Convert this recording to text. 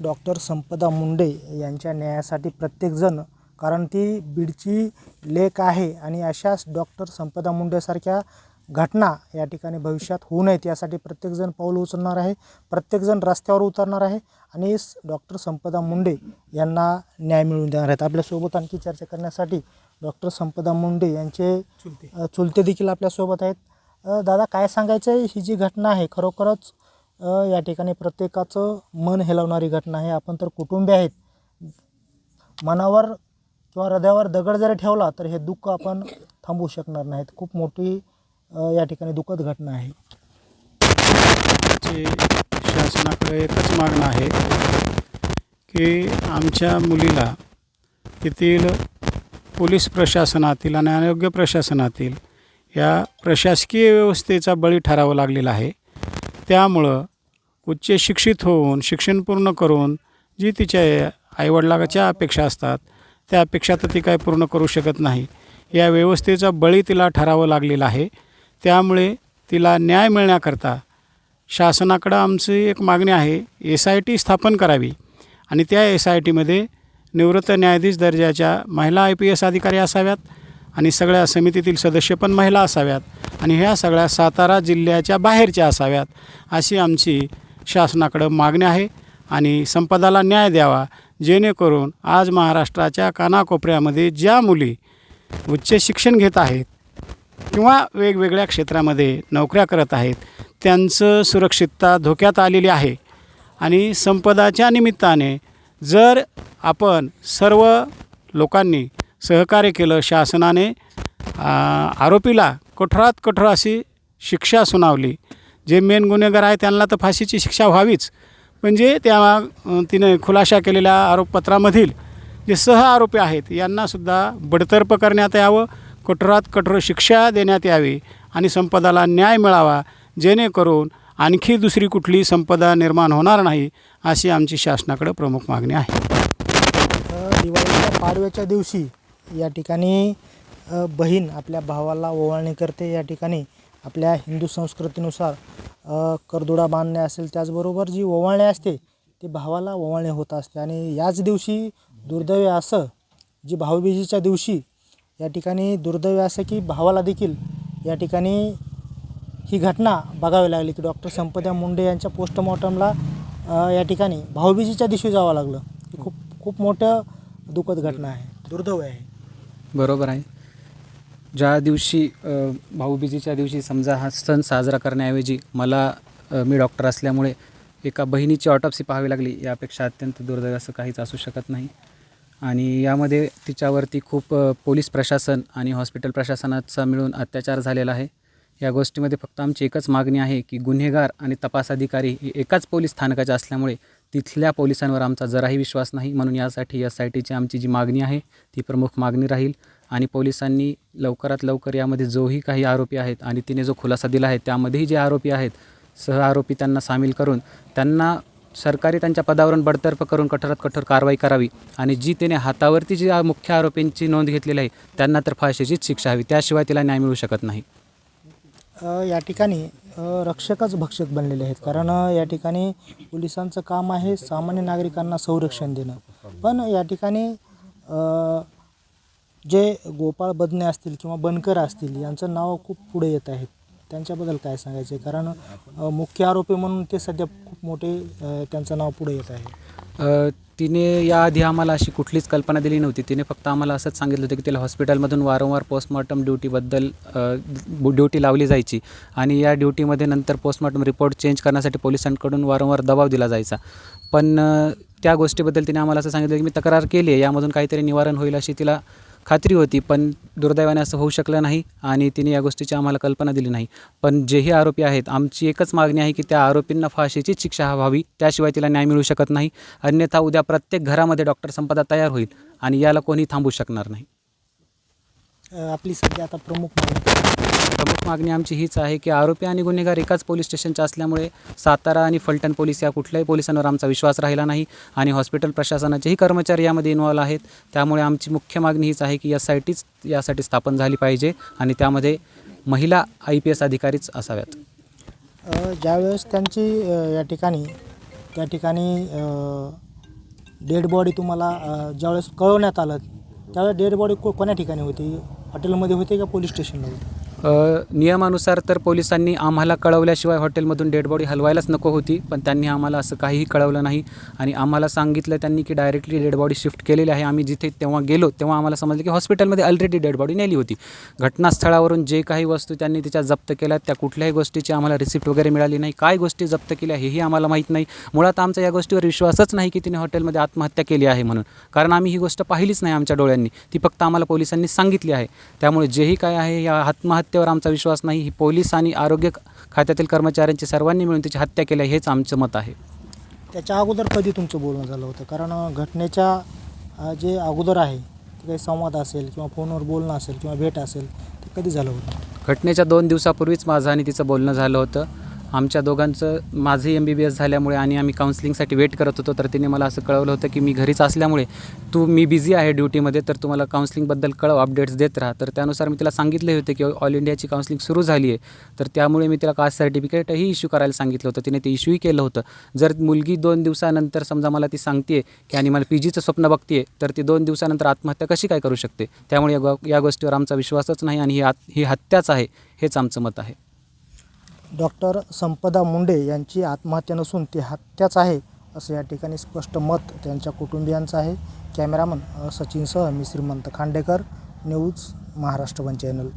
Doctor संपदा मुंडे यांच्या न्यायासाठी प्रत्येकजण कारण ती बीडची लेख आहे आणि अशाच डॉक्टर संपदा मुंडेसारख्या घटना या ठिकाणी भविष्यात होऊ नयेत यासाठी प्रत्येकजण पाऊल उचलणार आहे प्रत्येकजण रस्त्यावर उतरणार आहे आणि डॉक्टर संपदा मुंडे यांना न्याय मिळवून देणार आहेत. आपल्यासोबत आणखी चर्चा करण्यासाठी डॉक्टर संपदा मुंडे यांचे चुलते. देखील आपल्यासोबत आहेत. दादा काय सांगायचं आहे ही जी घटना आहे खरोखरच या ठिकाणी प्रत्येकाचं मन हेलवणारी घटना आहे. आपण तर कुटुंबी आहेत. मनावर किंवा हृदयावर दगड जरी ठेवला तर हे दुःख आपण थांबवू शकणार नाहीत. खूप मोठी या ठिकाणी दुःखद घटना आहे. ची शासनाकडे एकच मागणं आहे की आमच्या मुलीला तेथील पोलीस प्रशासनातील आणि आरोग्य प्रशासनातील या प्रशासकीय व्यवस्थेचा बळी ठरावं लागलेला आहे. त्यामुळं उच्च शिक्षित होऊन शिक्षण पूर्ण करून जी तिच्या आईवडिलाच्या अपेक्षा असतात त्या अपेक्षा तर ती काय पूर्ण करू शकत नाही. या व्यवस्थेचा बळी तिला ठरावं लागलेला आहे. त्यामुळे तिला न्याय मिळण्याकरता शासनाकडं आमची एक मागणी आहे एस आय टी स्थापन करावी. आणि त्या एस आय टीमध्ये निवृत्त न्यायाधीश दर्जाच्या महिला आय पी एस अधिकारी असाव्यात आणि सगळ्या समितीतील सदस्य पण महिला असाव्यात. आणि ह्या सगळ्या सातारा जिल्ह्याच्या बाहेरच्या असाव्यात अशी आमची शासनाकडं मागणी आहे आणि संपदाला न्याय द्यावा जेणेकरून आज महाराष्ट्राच्या कानाकोपऱ्यामध्ये ज्या मुली उच्च शिक्षण घेत आहेत किंवा वेगवेगळ्या क्षेत्रामध्ये नोकऱ्या करत आहेत त्यांचं सुरक्षितता धोक्यात आलेली आहे. आणि संपदाच्या निमित्ताने जर आपण सर्व लोकांनी सहकार्य केलं शासनाने आरोपीला कठोरात कठोर अशी शिक्षा सुनावली जे मेन गुन्हेगार आहे त्यांना तर फाशीची शिक्षा व्हावीच. म्हणजे त्या तिने खुलासा केलेल्या आरोपपत्रामधील जे सह आरोपी आहेत यांनासुद्धा बडतर्फ करण्यात यावं कठोरात कठोर शिक्षा देण्यात यावी आणि संपदाला न्याय मिळावा जेणेकरून आणखी दुसरी कुठली संपदा निर्माण होणार नाही अशी आमची शासनाकडे प्रमुख मागणी आहे. दिवाळीच्या पाडव्याच्या दिवशी या ठिकाणी बहीण आपल्या भावाला ओवाळणी करते या ठिकाणी आपल्या हिंदू संस्कृतीनुसार करदुडा बांधणे असेल त्याचबरोबर जी ओवाळणे असते ती भावाला ओवाळणे होत असते. आणि याच दिवशी दुर्दैव असं जी भाऊबीजेच्या दिवशी या ठिकाणी दुर्दैव असं की भावाला देखील या ठिकाणी ही घटना बघावी लागली की डॉक्टर संपदा मुंडे यांच्या पोस्टमॉर्टमला या ठिकाणी भाऊबीजेच्या दिवशी जावं लागलं. ही खूप खूप मोठं दुःखद घटना आहे. दुर्दैव आहे. बरोबर आहे. ज्या दिवशी भाऊबीजेच्या दिवशी समजा हा सण साजरा करण्याऐवजी मला मी डॉक्टर असल्यामुळे एका बहिणीची ऑटोप्सी पाहावी लागली यापेक्षा अत्यंत दुर्दैव असं काहीच असू शकत नाही. आणि यामध्ये तिच्यावरती खूप पोलीस प्रशासन आणि हॉस्पिटल प्रशासनाचा मिळून अत्याचार झालेला आहे. या गोष्टीमध्ये फक्त आमची एकच मागणी आहे की गुन्हेगार आणि तपास अधिकारी हे एकाच पोलीस स्थानकाचे असल्यामुळे तिथल्या पोलिसांवर आमचा जराही विश्वास नाही. म्हणून यासाठी एस आय टीची आमची जी मागणी आहे ती प्रमुख मागणी राहील. आणि पोलिसांनी लवकरात लवकर यामध्ये जोही काही आरोपी आहेत आणि तिने जो खुलासा दिला आहे त्यामध्येही जे आरोपी आहेत सह आरोपी त्यांना सामील करून त्यांना सरकारी त्यांच्या पदावरून बडतर्फ करून कठोरात कठोर कारवाई करावी आणि जी तिने हातावरती जी मुख्य आरोपींची नोंद घेतलेली आहे त्यांना तर फाशीचीच शिक्षा हवी. त्याशिवाय तिला न्याय मिळू शकत नाही. या ठिकाणी रक्षकच भक्षक बनलेले आहेत. कारण या ठिकाणी पोलिसांचं काम आहे सामान्य नागरिकांना संरक्षण देणं. पण या ठिकाणी जे गोपाळ बदने असतील किंवा बनकर असतील यांचं नाव खूप पुढे येत आहेत त्यांच्याबद्दल काय सांगायचं आहे कारण मुख्य आरोपी म्हणून ते सध्या खूप मोठे त्यांचं नाव पुढे येत आहे. तिने याआधी आम्हाला अशी कुठलीच कल्पना दिली नव्हती. तिने फक्त आम्हाला असंच सांगितलं होतं की तिला हॉस्पिटलमधून वारंवार पोस्टमॉर्टम ड्युटीबद्दल ड्युटी लावली जायची आणि या ड्युटीमध्ये नंतर पोस्टमॉर्टम रिपोर्ट चेंज करण्यासाठी पोलिसांकडून वारंवार दबाव दिला जायचा. पण त्या गोष्टीबद्दल तिने आम्हाला असं सांगितलं की मी तक्रार केली आहे यामधून काहीतरी निवारण होईल अशी तिला खात्री होती पण दुर्दैवाने असं होऊ शकलं नाही आणि तिने या गोष्टीची आम्हाला कल्पना दिली नाही. पण जेही आरोपी आहेत आमची एकच मागणी आहे की त्या आरोपींना फाशीची शिक्षा व्हावी. त्याशिवाय तिला न्याय मिळू शकत नाही. अन्यथा उद्या प्रत्येक घरामध्ये डॉक्टर संपदा तयार होईल आणि याला कोणी थांबू शकणार नाही. आपली सध्या आता प्रमुख मागणी प्रमुख मागणी आमची हीच आहे की आरोपी आणि गुन्हेगार एकाच पोलीस स्टेशनच्या असल्यामुळे सातारा आणि फलटण पोलीस या कुठल्याही पोलिसांवर आमचा विश्वास राहिला नाही आणि हॉस्पिटल प्रशासनाचेही कर्मचारी यामध्ये इन्वॉल्व आहेत. त्यामुळे आमची मुख्य मागणी हीच आहे की एस आय टीच यासाठी स्थापन झाली पाहिजे आणि त्यामध्ये महिला आय पी एस अधिकारीच असाव्यात. ज्यावेळेस त्यांची या ठिकाणी त्या ठिकाणी डेड बॉडी तुम्हाला ज्यावेळेस कळवण्यात आलं त्यावेळेस डेड बॉडी को कोण्या ठिकाणी होती? हॉटेलमध्ये होती का पोलीस स्टेशनला होती नियमानुसार तर पोलिसांनी आम्हाला कळवल्याशिवाय हॉटेलमधून डेड बॉडी हलवायलाच नको होती पण त्यांनी आम्हाला असं काहीही कळवलं नाही. आणि आम्हाला सांगितलं त्यांनी की डायरेक्टली डेड बॉडी शिफ्ट केलेली आहे. आम्ही जिथे तेव्हा गेलो तेव्हा आम्हाला समजलं की हॉस्पिटलमध्ये ऑलरेडी डेड बॉडी नेली होती. घटनास्थळावरून जे काही वस्तू त्यांनी तिच्या जप्त केल्या त्या कुठल्याही गोष्टीची आम्हाला रिसिप्ट वगैरे मिळाली नाही. काय गोष्टी जप्त केल्या हेही आम्हाला माहीत नाही. मुळात आमचा या गोष्टीवर विश्वासच नाही की तिने हॉटेलमध्ये आत्महत्या केली आहे म्हणून. कारण आम्ही ही गोष्ट पाहिलीच नाही आमच्या डोळ्यांनी. ती फक्त आम्हाला पोलिसांनी सांगितली आहे. त्यामुळे जेही काय आहे या आत्महत्या आत्महत्येवर आमचा विश्वास नाही. ही पोलीस आणि आरोग्य खात्यातील कर्मचाऱ्यांची सर्वांनी मिळून तिची हत्या केली हेच आमचं मत आहे. त्याच्या अगोदर कधी तुमचं बोलणं झालं होतं? कारण घटनेच्या जे अगोदर आहे ते काही संवाद असेल किंवा फोनवर बोलणं असेल किंवा भेट असेल ते कधी झालं होतं? घटनेच्या दोन दिवसापूर्वीच माझं आणि तिचं बोलणं झालं होतं. आमच्या दोघांचं माझंही एम बी बी एस झाल्यामुळे आणि आम्ही काउन्सिलिंगसाठी वेट करत होतो तर तिने मला असं कळवलं होतं की मी घरीच असल्यामुळे तू मी बिझी आहे ड्युटीमध्ये तर तुम्हाला काउन्सिलिंगबद्दल कळव अपडेट्स देत राहा. तर त्यानुसार मी तिला सांगितले होते की ऑल इंडियाची काउन्सिलिंग सुरू झाली आहे तर त्यामुळे मी तिला कास्ट सर्टिफिकेटही इश्यू करायला सांगितलं होतं. तिने ते इश्यूही केलं होतं. जर मुलगी दोन दिवसानंतर समजा मला ती सांगते की आणि मला पी जीचं स्वप्न बघते तर ती दोन दिवसानंतर आत्महत्या कशी काय करू शकते? त्यामुळे या या गोष्टीवर आमचा विश्वासच नाही आणि ही आत ही हत्याच आहे हेच आमचं मत आहे. डॉक्टर संपदा मुंडे यांची आत्महत्या नसून ती हत्याच आहे असं या ठिकाणी स्पष्ट मत त्यांच्या कुटुंबियांचं आहे. कॅमेरामन सचिनसह मी Shrimant Khandekar news Maharashtra one channel.